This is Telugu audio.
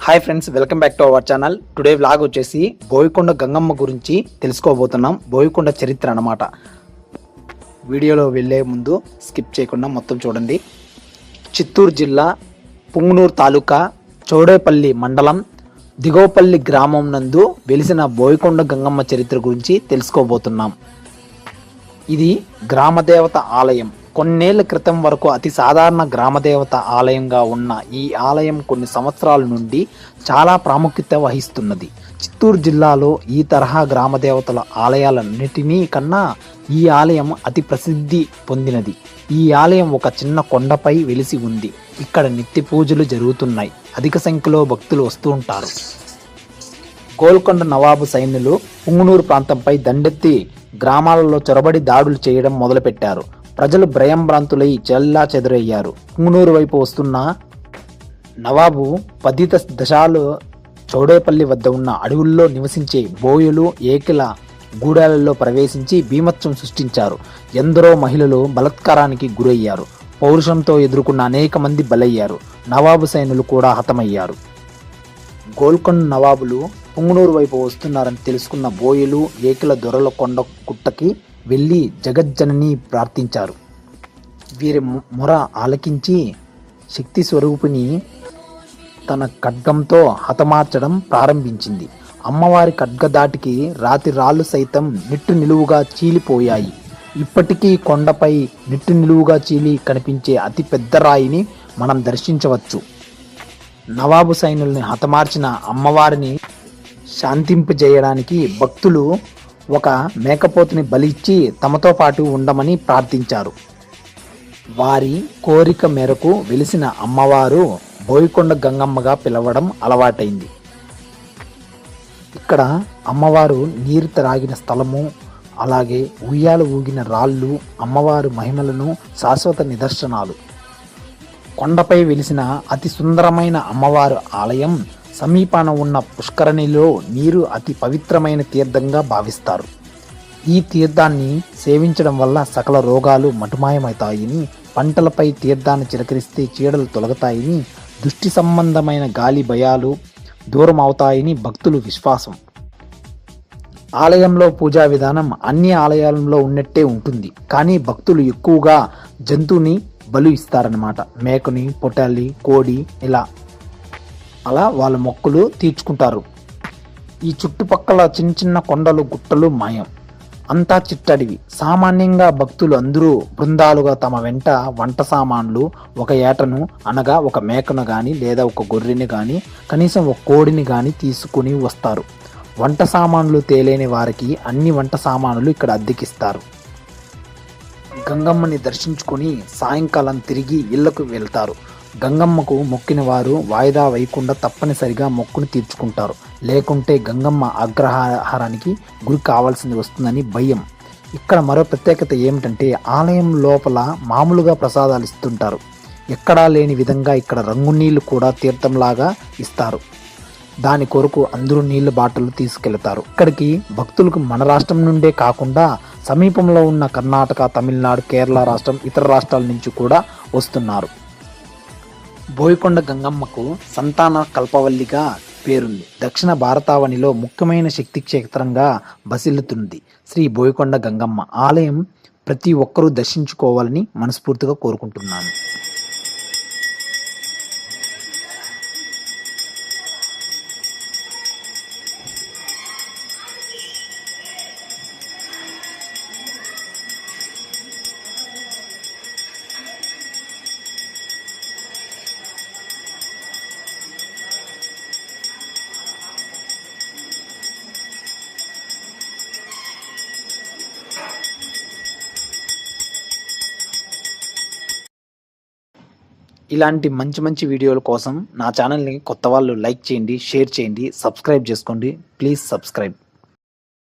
Hi friends welcome back to our channel today vlog వచ్చేసి బోయకొండ గంగమ్మ గురించి తెలుసుకోబోతున్నాం. బోయకొండ చరిత్ర అన్నమాట. వీడియోలో వెళ్ళే ముందు స్కిప్ చేయకుండా మొత్తం చూడండి. చిత్తూరు జిల్లా పుంగనూరు తాలూకా చౌడేపల్లి మండలం దిగోపల్లి గ్రామం నందు వెలిసిన బోయకొండ గంగమ్మ చరిత్ర గురించి తెలుసుకోబోతున్నాం. ఇది గ్రామదేవత ఆలయం. కొన్నేళ్ళ క్రితం వరకు అతి సాధారణ గ్రామదేవత ఆలయంగా ఉన్న ఈ ఆలయం కొన్ని సంవత్సరాల నుండి చాలా ప్రాముఖ్యత వహిస్తున్నది. చిత్తూరు జిల్లాలో ఈ తరహా గ్రామదేవతల ఆలయాలన్నిటినీ కన్నా ఈ ఆలయం అతి ప్రసిద్ధి పొందినది. ఈ ఆలయం ఒక చిన్న కొండపై వెలిసి ఉంది. ఇక్కడ నిత్య పూజలు జరుగుతున్నాయి. అధిక సంఖ్యలో భక్తులు వస్తూ ఉంటారు. గోల్కొండ నవాబు సైన్యులు పుంగునూరు ప్రాంతంపై దండెత్తి గ్రామాలలో చొరబడి దాడులు చేయడం మొదలుపెట్టారు. ప్రజలు భ్రయంభ్రాంతులై చెల్లా చెదురయ్యారు. పుంగునూరు వైపు వస్తున్న నవాబు పదిత దశాలు చౌడేపల్లి వద్ద ఉన్న అడవుల్లో నివసించే బోయులు ఏకిల గూడాలలో ప్రవేశించి భీమత్వం సృష్టించారు. ఎందరో మహిళలు బలత్కారానికి గురయ్యారు. పౌరుషంతో ఎదుర్కొన్న అనేక మంది బలయ్యారు. నవాబు సైనులు కూడా హతమయ్యారు. గోల్కొండ నవాబులు పుంగనూరు వైపు వస్తున్నారని తెలుసుకున్న బోయలు ఏకిల దొరల కొండ కుట్టకి వెళ్ళి జగజ్జనని ప్రార్థించారు. వీరి మొర ఆలకించి శక్తి స్వరూపిణి తన ఖడ్గంతో హతమార్చడం ప్రారంభించింది. అమ్మవారి ఖడ్గదాటికి రాతి రాళ్ళు సైతం నిట్టు నిలువుగా చీలిపోయాయి. ఇప్పటికీ కొండపై నిట్టు నిలువుగా చీలి కనిపించే అతి పెద్ద రాయిని మనం దర్శించవచ్చు. నవాబు సైన్యుల్ని హతమార్చిన అమ్మవారిని శాంతింపజేయడానికి భక్తులు ఒక మేకపోతుని బలిచ్చి తమతో పాటు ఉండమని ప్రార్థించారు. వారి కోరిక మేరకు వెలిసిన అమ్మవారు బోయికొండ గంగమ్మగా పిలవడం అలవాటైంది. ఇక్కడ అమ్మవారు నీరు త్రాగిన స్థలము అలాగే ఉయ్యాలు ఊగిన రాళ్ళు అమ్మవారు మహిమలను శాశ్వత నిదర్శనాలు. కొండపై వెలిసిన అతి సుందరమైన అమ్మవారు ఆలయం సమీపాన ఉన్న పుష్కరణిలో నీరు అతి పవిత్రమైన తీర్థంగా భావిస్తారు. ఈ తీర్థాన్ని సేవించడం వల్ల సకల రోగాలు మటుమాయమవుతాయని పంటలపై తీర్థాన్ని చిలకరిస్తే చీడలు తొలగతాయని దృష్టి సంబంధమైన గాలి భయాలు దూరం అవుతాయని భక్తులు విశ్వాసం. ఆలయంలో పూజా విధానం అన్ని ఆలయాలలో ఉన్నట్టే ఉంటుంది. కానీ భక్తులు ఎక్కువగా జంతువుని బలు ఇస్తారనమాట మేకని పొటాలి కోడి ఇలా అలా వాళ్ళ మొక్కులు తీర్చుకుంటారు. ఈ చుట్టుపక్కల చిన్న చిన్న కొండలు గుట్టలు మాయం. అంతా చిట్టడివి. సామాన్యంగా భక్తులు అందరూ బృందాలుగా తమ వెంట వంట సామాన్లు ఒక ఏటను అనగా ఒక మేకను కానీ లేదా ఒక గొర్రెని కానీ కనీసం ఒక కోడిని కానీ తీసుకుని వస్తారు. వంట సామాన్లు తేలేని వారికి అన్ని వంట సామానులు ఇక్కడ అద్దెకిస్తారు. గంగమ్మని దర్శించుకొని సాయంకాలం తిరిగి ఇళ్ళకు వెళ్తారు. గంగమ్మకు మొక్కిన వారు వాయిదా వేయకుండా తప్పనిసరిగా మొక్కును తీర్చుకుంటారు. లేకుంటే గంగమ్మ అగ్రహారానికి గురి కావాల్సింది వస్తుందని భయం. ఇక్కడ మరో ప్రత్యేకత ఏమిటంటే ఆలయం లోపల మామూలుగా ప్రసాదాలు ఇస్తుంటారు. ఎక్కడా లేని విధంగా ఇక్కడ రంగు నీళ్ళు కూడా తీర్థంలాగా ఇస్తారు. దాని కొరకు అందరూ నీళ్ళ బాటలు తీసుకెళ్తారు. ఇక్కడికి భక్తులకు మన రాష్ట్రం నుండే కాకుండా సమీపంలో ఉన్న కర్ణాటక తమిళనాడు కేరళ రాష్ట్రం ఇతర రాష్ట్రాల నుంచి కూడా వస్తున్నారు. బోయకొండ గంగమ్మకు సంతాన కల్పవల్లిగా పేరుంది. దక్షిణ భారతావనిలో ముఖ్యమైన శక్తి క్షేత్రంగా బసిల్లుతుంది శ్రీ బోయకొండ గంగమ్మ. ఆలయం ప్రతి ఒక్కరూ దర్శించుకోవాలని మనస్ఫూర్తిగా కోరుకుంటున్నాను. ఇలాంటి మంచి మంచి వీడియోల కోసం నా ఛానల్ని కొత్త వాళ్ళు లైక్ చేయండి షేర్ చేయండి సబ్స్క్రైబ్ చేసుకోండి. Please subscribe.